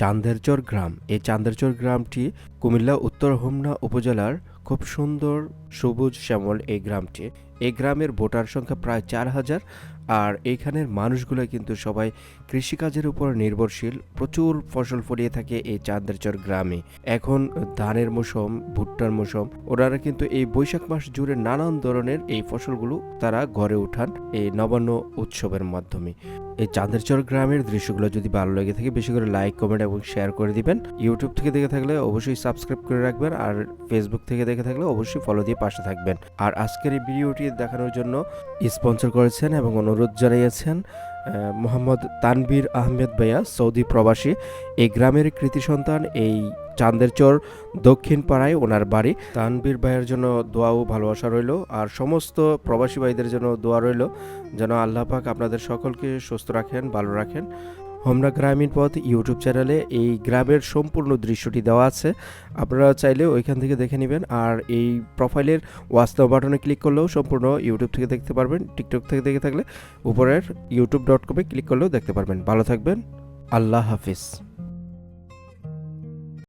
চান্দেরচর গ্রাম। এই চান্দেরচর গ্রামটি কুমিল্লা উত্তর হোমনা উপজেলার খুব সুন্দর সবুজ শ্যামল এই গ্রামটি। এই গ্রামের ভোটার সংখ্যা প্রায় চার হাজার, আর এইখানের মানুষগুলো কিন্তু সবাই কৃষিকাজের উপর নির্ভরশীল। প্রচুর ফসল ফলিয়ে থাকে এই চান্দেরচর গ্রামে। এখন ধানের মৌসুম, ভুট্টার মৌসুম, ওনারা কিন্তু এই বৈশাখ মাস জুড়ে নানান ধরনের এই ফসলগুলো তারা ঘরে উঠান এই নবান্ন উৎসবের মাধ্যমে। এই চাঁদেরচর গ্রামের দৃশ্যগুলো যদি ভালো লেগে থাকে, বেশি করে লাইক, কমেন্ট এবং শেয়ার করে দিবেন। ইউটিউব থেকে দেখে থাকলে অবশ্যই সাবস্ক্রাইব করে রাখবেন, আর ফেসবুক থেকে দেখে থাকলে অবশ্যই ফলো দিয়ে পাশে থাকবেন। আর আজকের এই ভিডিওটি দেখানোর জন্য স্পন্সর করেছেন এবং অনুরোধ জানিয়েছেন মোহাম্মদ তানভীর আহমেদ ভাইয়া, সৌদি প্রবাসী। এই গ্রামের কৃতি সন্তান, এই চান্দেরচর দক্ষিণ পাড়ায় ওনার বাড়ি। তানবীর ভাইয়ের জন্য দোয়া ও ভালোবাসা রইল, আর সমস্ত প্রবাসী ভাইদের জন্য দোয়া রইল, যেন আল্লাহ পাক আপনাদের সকলকে সুস্থ রাখেন, ভালো রাখেন। হোমনা গ্রামীণ পথ ইউটিউব চ্যানেলে এই গ্রামের সম্পূর্ণ দৃশ্যটি দেওয়া আছে। আপনারা চাইলে ওইখান থেকে দেখে নেবেন। আর এই প্রোফাইলের ওয়াস্তব বাটনে ক্লিক করলেও সম্পূর্ণ ইউটিউব থেকে দেখতে পারবেন। টিকটক থেকে দেখে থাকলে উপরের ইউটিউব ডট কমে ক্লিক করলেও দেখতে পারবেন। ভালো থাকবেন। আল্লাহ হাফিজ।